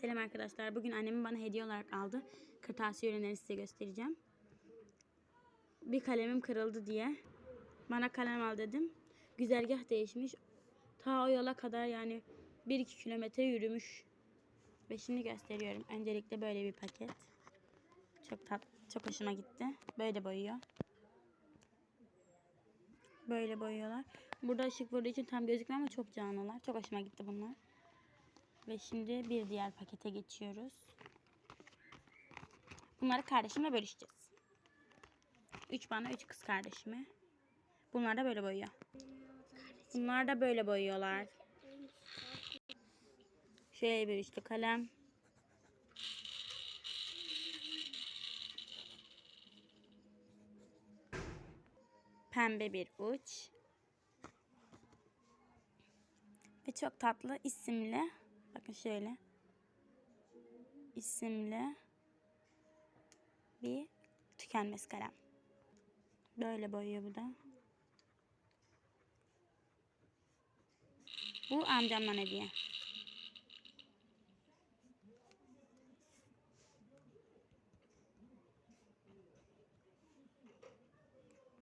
Selam arkadaşlar. Bugün annemin bana hediye olarak aldı. Kırtasiye ürünlerini size göstereceğim. Bir kalemim kırıldı diye. Bana kalem al dedim. Güzergah değişmiş. Ta o yola kadar yani 1-2 kilometre yürümüş. Ve şimdi gösteriyorum. Öncelikle böyle bir paket. Çok tat, çok hoşuma gitti. Böyle boyuyor. Böyle boyuyorlar. Burada ışık vurduğu için tam gözükmüyor ama çok canlılar. Çok hoşuma gitti bunlar. Ve şimdi bir diğer pakete geçiyoruz. Bunları kardeşimle bölüşeceğiz. Üç bana, üç kız kardeşime. Bunlar da böyle boyuyor. Bunlar da böyle boyuyorlar. Şöyle bir üçlü kalem. Pembe bir uç. Ve çok tatlı isimli. Bakın şöyle. isimli bir tükenmez kalem. Böyle boyuyor bu da. Bu amcamdan hediye.